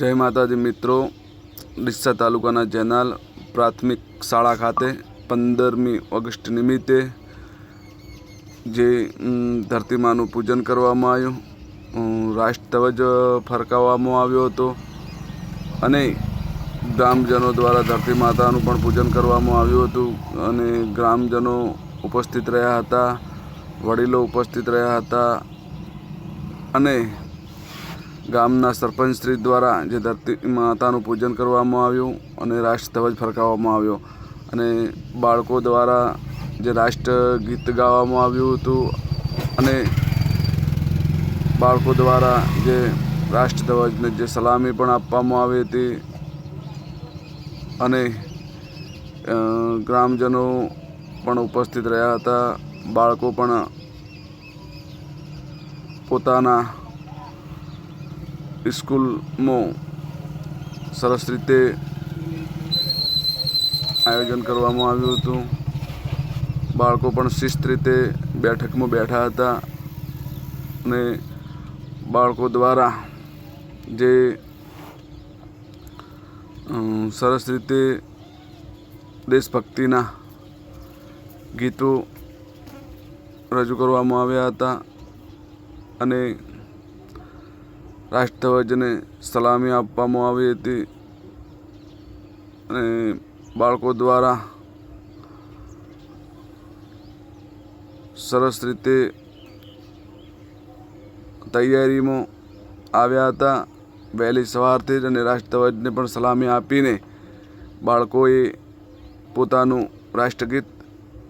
જય માતાજી મિત્રો. ડીસા તાલુકાના જેનાલ પ્રાથમિક શાળા ખાતે પંદરમી ઓગસ્ટ નિમિત્તે જે ધરતીમાનું પૂજન કરવામાં આવ્યું. રાષ્ટ્રધ્વજ ફરકાવવામાં આવ્યો હતો અને ગ્રામજનો દ્વારા ધરતી માતાનું પણ પૂજન કરવામાં આવ્યું હતું અને ગ્રામજનો ઉપસ્થિત રહ્યા હતા, વડીલો ઉપસ્થિત રહ્યા હતા અને ગામના સરપંચ શ્રી દ્વારા જે ધરતી માતાનું પૂજન કરવામાં આવ્યું અને રાષ્ટ્રધ્વજ ફરકાવવામાં આવ્યો. અને બાળકો દ્વારા જે રાષ્ટ્ર ગીત ગાવામાં આવ્યું હતું અને બાળકો દ્વારા જે રાષ્ટ્રધ્વજને જે સલામી પણ આપવામાં આવી હતી અને ગ્રામજનો પણ ઉપસ્થિત રહ્યા હતા. બાળકો પણ પોતાના સ્કૂલમાં સરસ રીતે આયોજન કરવામાં આવ્યું હતું. બાળકો પણ શિસ્ત રીતે બેઠકમાં બેઠા હતા અને બાળકો દ્વારા જે સરસ રીતે દેશભક્તિના ગીતો રજૂ કરવામાં આવ્યા હતા અને રાષ્ટ્રધ્વજને સલામી આપવામાં આવી હતી અને બાળકો દ્વારા સરસ રીતે તૈયારીમાં આવ્યા હતા. વહેલી સવારથી જ અને રાષ્ટ્રધ્વજને પણ સલામી આપીને બાળકોએ પોતાનું રાષ્ટ્રગીત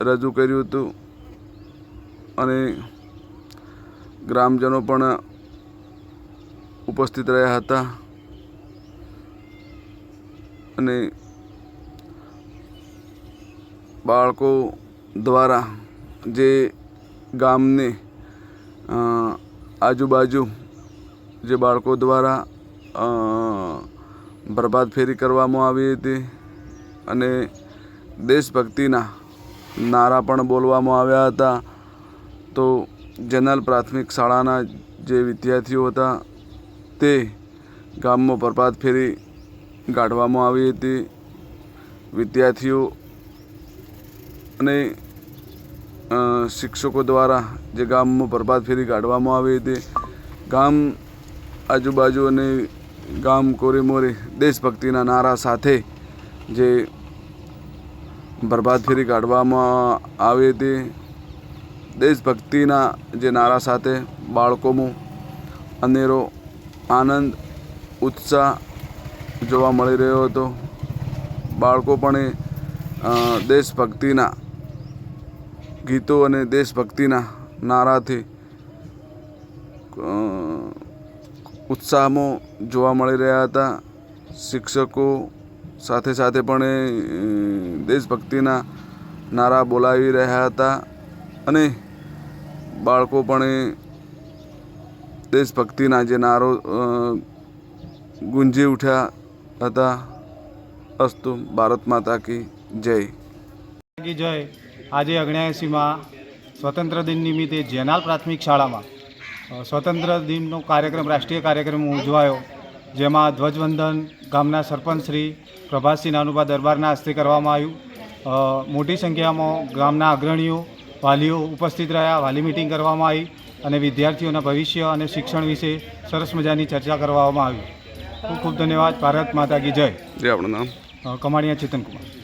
રજૂ કર્યું હતું. અને ગ્રામજનો પણ ઉપસ્થિત રહ્યા હતા અને બાળકો દ્વારા જે ગામને આજુબાજુ જે બાળકો દ્વારા બરબાદ ફેરી કરવામાં આવી હતી અને દેશભક્તિના નારા પણ બોલવામાં આવ્યા હતા. તો જનરલ પ્રાથમિક શાળાના જે વિદ્યાર્થીઓ હતા તે ગામમાં પ્રભાત ફેરી કાઢવામાં આવી હતી. વિદ્યાર્થીઓ અને શિક્ષકો દ્વારા જે ગામમાં પ્રભાત ફેરી કાઢવામાં આવી હતી. ગામ આજુબાજુ અને ગામ કોરી મોરી દેશભક્તિના નારા સાથે જે પ્રભાત ફેરી કાઢવામાં આવી હતી. દેશભક્તિના જે નારા સાથે બાળકોમાં અનેરો આનંદ, ઉત્સાહ જોવા મળી રહ્યો હતો. બાળકો પણ એ દેશભક્તિના ગીતો અને દેશભક્તિના નારાથી ઉત્સાહમાં જોવા મળી રહ્યા હતા. શિક્ષકો સાથે સાથે પણ એ દેશભક્તિના નારા બોલાવી રહ્યા હતા અને બાળકો પણ એ દેશભક્તિના જે નારો ગુંજી ઉઠ્યા હતા, અસ્તુ ભારત માતા કી જય. કી જય. આજે અગણ્યાએંસીમાં સ્વતંત્ર દિન નિમિત્તે જેનાલ પ્રાથમિક શાળામાં સ્વતંત્ર દિનનો કાર્યક્રમ, રાષ્ટ્રીય કાર્યક્રમ ઉજવાયો, જેમાં ધ્વજવંદન ગામના સરપંચ શ્રી પ્રભાતસિંહ નાનુભા દરબારના હસ્તે કરવામાં આવ્યું. મોટી સંખ્યામાં ગામના અગ્રણીઓ, વાલીઓ ઉપસ્થિત રહ્યા, વાલી મિટિંગ કરવામાં આવી. અને વિદ્યાર્થીઓના ભવિષ્ય અને શિક્ષણ વિશે સરસ મજાની ચર્ચા કરવામાં આવી. ખૂબ ખૂબ ધન્યવાદ. ભારત માતા કી જય. આપણું નામ. કમાણીયા ચેતનકુમાર